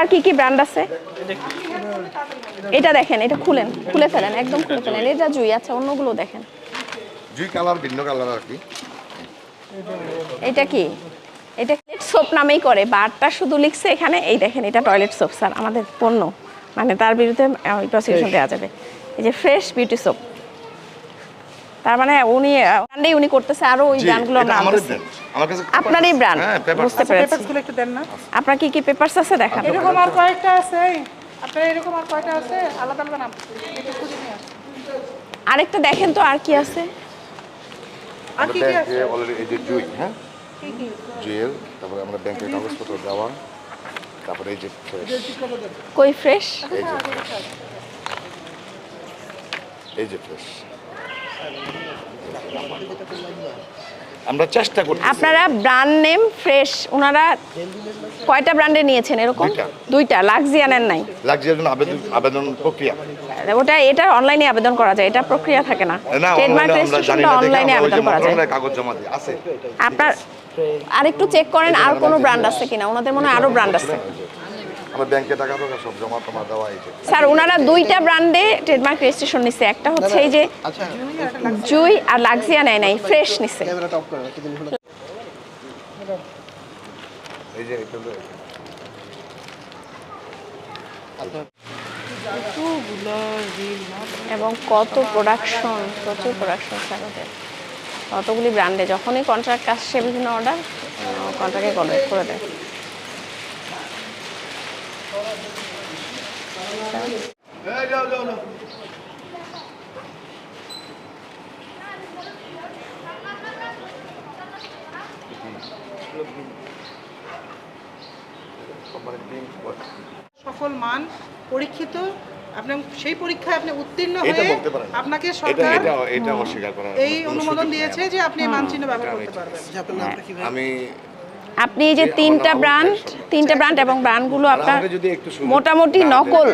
আর কি কি ব্র্যান্ড আছে? এটা দেখেন এটা খুলেন খুলে ফেলেন একদম খুলে ফেলেন। এটা জুই আচ্ছা অন্যগুলো দেখেন। দুই কালার ভিন্ন কালার আর কি। এটা কি? এটা সোপ নামেই করে বারটা শুধু লিখছে এখানে। এই দেখেন এটা টয়লেট সোপ স্যার আমাদের পণ্য। মানে তার বিরুদ্ধে প্রসিকিউশন দেওয়া যাবে। এই যে ফ্রেশ বিউটি সোপ তার মানে উনি ব্র্যান্ডেই উনি করতেছে আরও ওই জি, ব্র্যান্ডগুলো নাম আমাদের দিচ্ছে। brand। আমার কাছে আপনারই ব্র্যান্ড হ্যাঁ, বুঝতে আছে। পেরেছি। পেপারসগুলো একটু দেন না। আপনার কি কি পেপারস আছে দেখান? এরকম আর কয়েকটা আছে আপনার এরকম আর কয়টা আছে? আলাদা আলাদা নাম। একটু খুঁজে নিয়ে আরেকটা দেখেন তো আর কি আছে? আর কি কি আছে? অলরেডি এই যে জুই হ্যাঁ? কি কি? জুয়েল তারপরে আমরা ব্যাংকের কাগজপত্র দেওয়া তারপরে এই যে fresh, কই ফ্রেশ এই যে fresh, এই যে ফ্রেশ আমরা চেষ্টা করছি আপনারা ব্র্যান্ড নেম ফ্রেশ ওনারা কয়টা ব্র্যান্ডে নিয়েছেন এরকম? দুইটা। লাক্সিয়ানের নাই? জন্য আবেদন আবেদন প্রক্রিয়া। ওটা এটা অনলাইনে আবেদন করা যায় এটা প্রক্রিয়া থাকে না। ট্রেডমার্ক রেজিস্ট্রেশনটা অনলাইনে আবেদন করা যায়। কাগজ জমা দিই আছে। আপনার আরেকটু চেক করেন আর কোনো ব্র্যান্ড আছে কিনা? ওনাদের মনে হয় আরও ব্র্যান্ড আছে। আমার ব্যাংকে টাকা টাকা সব জমা টমা দেওয়া এই স্যার ওনারা দুইটা ব্র্যান্ডে ট্রেডমার্ক রেজিস্ট্রেশন নিছে। একটা হচ্ছে এই যে জুই আর লাক্সিয়া নেয় নাই ফ্রেশ নিছে। এই যে এটা এবং কত প্রোডাকশন প্রচুর প্রোডাকশন স্যার ওদের। কতগুলি ব্র্যান্ডে যখনই কন্ট্রাক্ট আসছে বিভিন্ন অর্ডার কন্ট্রাক্টে কনভার্ট করে দেয়। সকল মান পরীক্ষিত আপনি সেই পরীক্ষায় আপনি উত্তীর্ণ হয়ে। আপনাকে এটা সরকার এটা এটা অস্বীকার করার এই অনুমোদন দিয়েছে যে আপনি এই মানচিহ্ন ব্যবহার করতে পারবেন। আমি আপনি এই যে তিনটা ব্র্যান্ড তিনটা ব্র্যান্ড এবং ব্র্যান্ডগুলো আপনার মোটামুটি নকল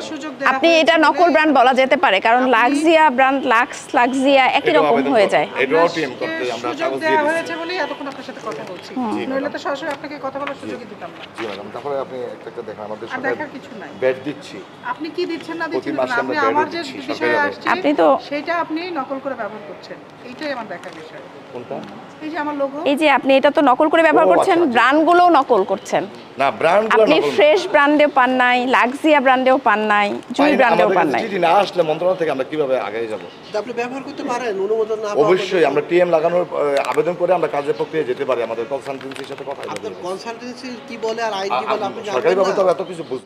আপনি এটা নকল ব্র্যান্ড বলা যেতে পারে কারণ লাক্সিয়া ব্র্যান্ড লাক্স লাক্সিয়া একই রকম হয়ে যায়। এটাও টিএম করতে মানুষকে আমরা সুযোগ দেওয়া হয়েছে বলেই এতক্ষণ আপনার সাথে কথা বলছি। নইলে তো সরাসরি আপনাকে কথা বলার সুযোগই দিতাম না। জি ম্যাডাম তারপরে আপনি একটা একটা দেখেন আমাদের আর দেখার কিছু নাই। ব্যাট দিচ্ছি। আপনি কি দিচ্ছেন না প্রতি দিচ্ছেন আপনি আমার যে বিষয়ে সরকারি আপনি তো- সেটা আপনি নকল করে ব্যবহার করছেন। এইটাই আমার দেখার বিষয়। কোনটা? এই যে আমার লোগো এই যে আপনি এটা তো নকল করে ব্যবহার করছেন আচ্ছা, আচ্ছা। ব্র্যান্ডগুলোও নকল করছেন। না ব্র্যান্ড আপনি ফ্রেশ ব্র্যান্ডেও পান নাই লাক্সিয়া ব্র্যান্ডেও পান নাই জুই ব্র্যান্ডেও পান নাই। চিঠি না আসলে মন্ত্রণালয় থেকে আমরা কীভাবে আগে যাব? আপনি ব্যবহার করতে পারেন অনুমোদন না অবশ্যই আমরা টিএম লাগানোর আবেদন করে আমরা কাজের প্রক্রিয়া যেতে পারি আমাদের কনসালটেন্সির সাথে কথা আপনার কনসালটেন্সি কি বলে আর আইন কি বলে আপনি তো এত কিছু বুঝ